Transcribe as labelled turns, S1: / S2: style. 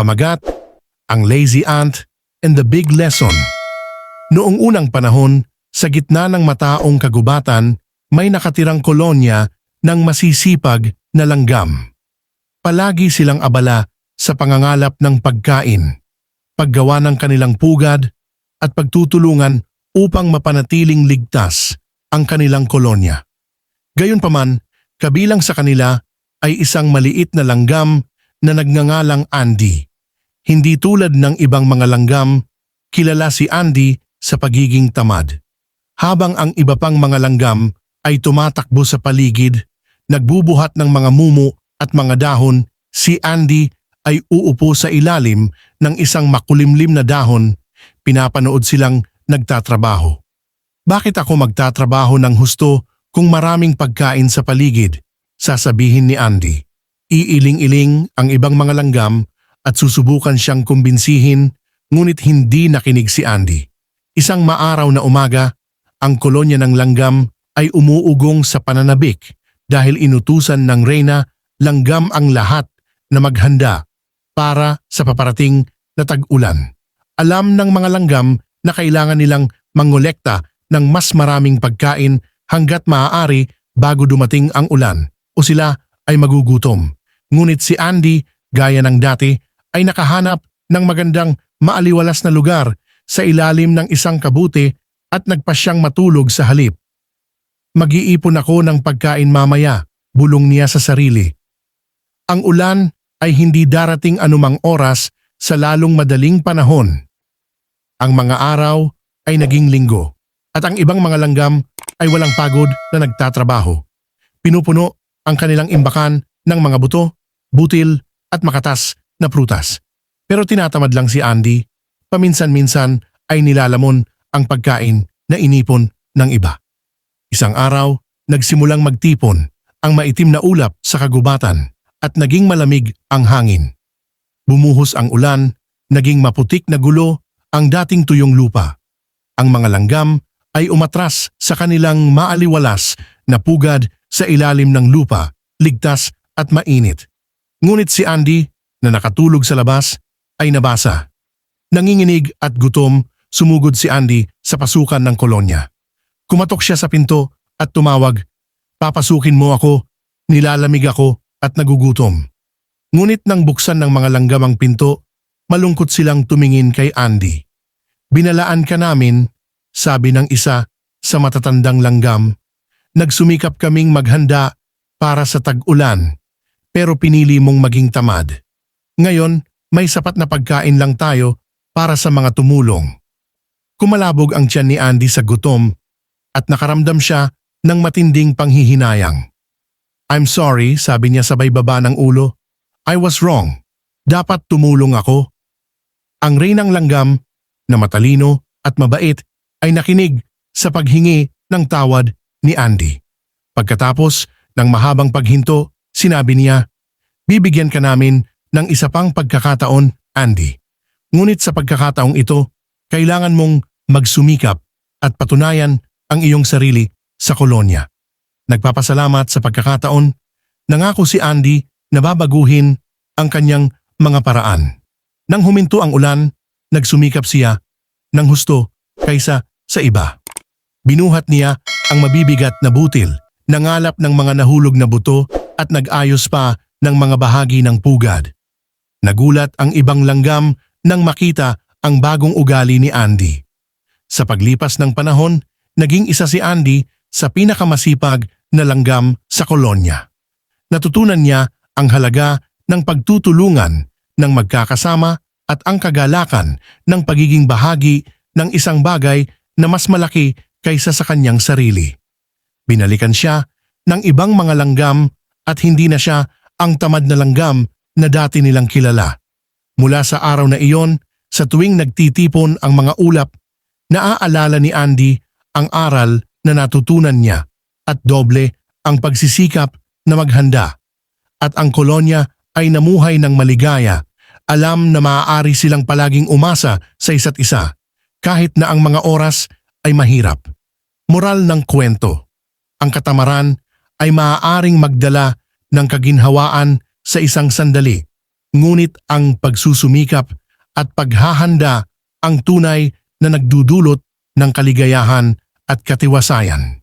S1: Pamagat, Ang Lazy Ant, and The Big Lesson. Noong unang panahon, sa gitna ng mataong kagubatan, may nakatirang kolonya ng masisipag na langgam. Palagi silang abala sa pangangalap ng pagkain, paggawa ng kanilang pugad, at pagtutulungan upang mapanatiling ligtas ang kanilang kolonya. Gayunpaman, kabilang sa kanila ay isang maliit na langgam na nagngangalang Andy. Hindi tulad ng ibang mga langgam, kilala si Andy sa pagiging tamad. Habang ang iba pang mga langgam ay tumatakbo sa paligid, nagbubuhat ng mga mumu at mga dahon, si Andy ay uupo sa ilalim ng isang makulimlim na dahon, pinapanood silang nagtatrabaho. Bakit ako magtatrabaho ng husto kung maraming pagkain sa paligid? Sasabihin ni Andy. Iiling-iling ang ibang mga langgam at susubukan siyang kumbinsihin ngunit hindi nakinig si Andy. Isang maaraw na umaga, ang kolonya ng langgam ay umuugong sa pananabik dahil inutusan ng reyna langgam ang lahat na maghanda para sa paparating na tag-ulan. Alam ng mga langgam na kailangan nilang mangolekta ng mas maraming pagkain hanggat maaari bago dumating ang ulan o sila ay magugutom. Ngunit si Andy, gaya ng dati, ay nakahanap ng magandang maaliwalas na lugar sa ilalim ng isang kabuti at nagpasyang matulog sa halip. Mag-iipon ako ng pagkain mamaya, bulong niya sa sarili. Ang ulan ay hindi darating anumang oras sa lalong madaling panahon. Ang mga araw ay naging linggo at ang ibang mga langgam ay walang pagod na nagtatrabaho. Pinupuno ang kanilang imbakan ng mga buto, butil at makatas na prutas. Pero tinatamad lang si Andy, paminsan-minsan ay nilalamon ang pagkain na inipon ng iba. Isang araw, nagsimulang magtipon ang maitim na ulap sa kagubatan at naging malamig ang hangin. Bumuhos ang ulan, naging maputik na gulo ang dating tuyong lupa. Ang mga langgam ay umatras sa kanilang maaliwalas na pugad sa ilalim ng lupa, ligtas at mainit. Ngunit si Andy, na nakatulog sa labas, ay nabasa. Nanginginig at gutom, sumugod si Andy sa pasukan ng kolonya. Kumatok siya sa pinto at tumawag, Papasukin mo ako, nilalamig ako at nagugutom. Ngunit nang buksan ng mga langgam ang pinto, malungkot silang tumingin kay Andy. Binalaan ka namin, sabi ng isa sa matatandang langgam. Nagsumikap kaming maghanda para sa tag-ulan, pero pinili mong maging tamad. Ngayon, may sapat na pagkain lang tayo para sa mga tumulong. Kumalabog ang tiyan ni Andy sa gutom at nakaramdam siya ng matinding panghihinayang. I'm sorry, sabi niya sabay baba ng ulo. I was wrong. Dapat tumulong ako. Ang reynang langgam na matalino at mabait ay nakinig sa paghingi ng tawad ni Andy. Pagkatapos ng mahabang paghinto, sinabi niya, Bibigyan ka namin ng isa pang pagkakataon, Andy. Ngunit sa pagkakataong ito, kailangan mong magsumikap at patunayan ang iyong sarili sa kolonya. Nagpapasalamat sa pagkakataon, nangako si Andy na babaguhin ang kanyang mga paraan. Nang huminto ang ulan, nagsumikap siya ng husto kaysa sa iba. Binuhat niya ang mabibigat na butil, nangalap ng mga nahulog na buto at nag-ayos pa ng mga bahagi ng pugad. Nagulat ang ibang langgam nang makita ang bagong ugali ni Andy. Sa paglipas ng panahon, naging isa si Andy sa pinakamasipag na langgam sa kolonya. Natutunan niya ang halaga ng pagtutulungan ng magkakasama at ang kagalakan ng pagiging bahagi ng isang bagay na mas malaki kaysa sa kanyang sarili. Binalikan siya ng ibang mga langgam at hindi na siya ang tamad na langgam na dati nilang kilala. Mula sa araw na iyon, sa tuwing nagtitipon ang mga ulap, naaalala ni Andy ang aral na natutunan niya at doble ang pagsisikap na maghanda. At ang kolonya ay namuhay ng maligaya, alam na maaari silang palaging umasa sa isa't isa, kahit na ang mga oras ay mahirap. Moral ng kwento. Ang katamaran ay maaaring magdala ng kaginhawaan sa isang sandali, ngunit ang pagsusumikap at paghahanda ang tunay na nagdudulot ng kaligayahan at katiwasayan.